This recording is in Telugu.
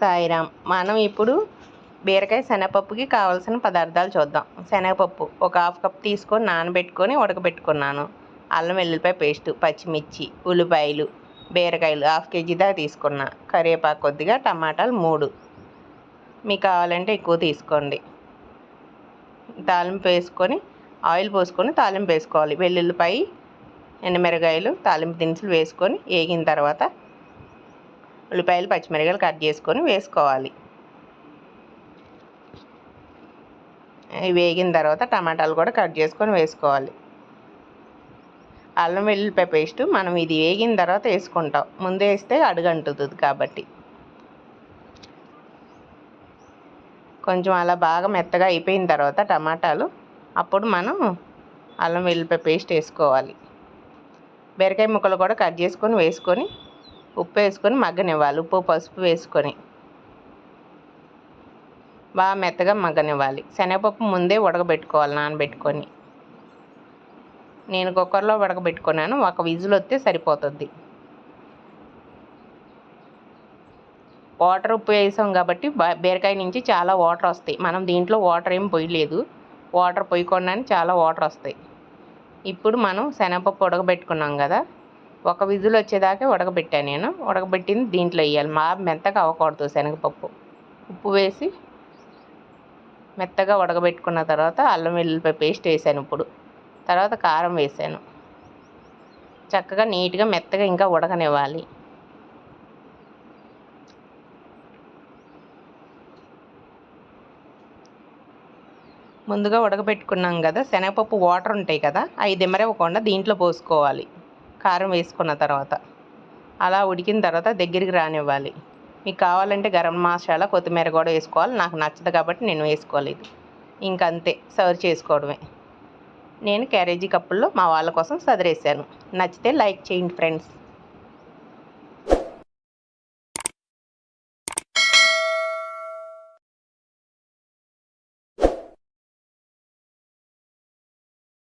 సాయిరామ్ మనం ఇప్పుడు బీరకాయ శనగపప్పుకి కావాల్సిన పదార్థాలు చూద్దాం. శనగపప్పు ఒక హాఫ్ కప్ తీసుకొని నానబెట్టుకొని ఉడకబెట్టుకున్నాను. అల్లం వెల్లుల్లిపాయ పేస్టు పచ్చిమిర్చి ఉల్లిపాయలు బీరకాయలు హాఫ్ కేజీ దాకా తీసుకున్నా. కరివేపాకు కొద్దిగా టమాటాలు మూడు. మీకు కావాలంటే ఎక్కువ తీసుకోండి. తాలింపు వేసుకొని ఆయిల్ పోసుకొని తాలింపు వేసుకోవాలి. వెల్లుల్లిపాయ ఎండుమిరగాయలు తాలింపు దినుసులు వేసుకొని వేగిన తర్వాత ఉల్లిపాయలు పచ్చిమిరకాయలు కట్ చేసుకొని వేసుకోవాలి. వేగిన తర్వాత టమాటాలు కూడా కట్ చేసుకొని వేసుకోవాలి. అల్లం వెల్లుల్లిపాయ పేస్ట్ మనం ఇది వేగిన తర్వాత వేసుకుంటాం. ముందే వేస్తే అడుగంటుతుంది కాబట్టి. కొంచెం అలా బాగా మెత్తగా అయిపోయిన తర్వాత టమాటాలు అప్పుడు మనం అల్లం వెల్లుల్లిపాయ పేస్ట్ వేసుకోవాలి. బీరకాయ ముక్కలు కూడా కట్ చేసుకొని వేసుకొని ఉప్పు వేసుకొని మగ్గనివ్వాలి. ఉప్పు పసుపు వేసుకొని. బాగా మెత్తగా మగ్గనివ్వాలి. శనగపప్పు ముందే ఉడకబెట్టుకోవాలి నానబెట్టుకొని. నేను కుక్కర్లో ఉడకబెట్టుకున్నాను. ఒక విజిల్ వస్తే సరిపోతుంది. వాటర్ ఉప్పు వేసాం కాబట్టి బీరకాయ నుంచి చాలా వాటర్ వస్తాయి. మనం దీంట్లో వాటర్ ఏం పొయ్యలేదు వాటర్ పోయకుండా చాలా వాటర్ వస్తాయి. ఇప్పుడు మనం శనగపప్పు ఉడకబెట్టుకున్నాం కదా ఒక విజులు వచ్చేదాకా ఉడకబెట్టాను నేను. ఉడకబెట్టింది దీంట్లో వేయాలి. మా మెత్తగా అవ్వకూడదు శనగపప్పు. ఉప్పు వేసి మెత్తగా ఉడకబెట్టుకున్న తర్వాత అల్లం వెల్లుల్లిపాయ పేస్ట్ వేసాను ఇప్పుడు. తర్వాత కారం వేసాను. చక్కగా నీట్గా మెత్తగా ఇంకా ఉడకనివ్వాలి. ముందుగా ఉడకబెట్టుకున్నాం కదా శనగపప్పు వాటర్ ఉంటాయి కదా అవి దిమ్మరవ్వకుండా దీంట్లో పోసుకోవాలి. కారం వేసుకున్న తర్వాత అలా ఉడికిన తర్వాత దగ్గరికి రానివ్వాలి. మీకు కావాలంటే గరం మసాలా కొత్తిమీర కూడా వేసుకోవాలి. నాకు నచ్చదు కాబట్టి నేను వేసుకోలేదు. ఇంకంతే సర్వ్ చేసుకోవడమే. నేను క్యారేజీ కప్పుల్లో మా వాళ్ళ కోసం సదిరేసాను నచ్చితే లైక్ చేయండి ఫ్రెండ్స్.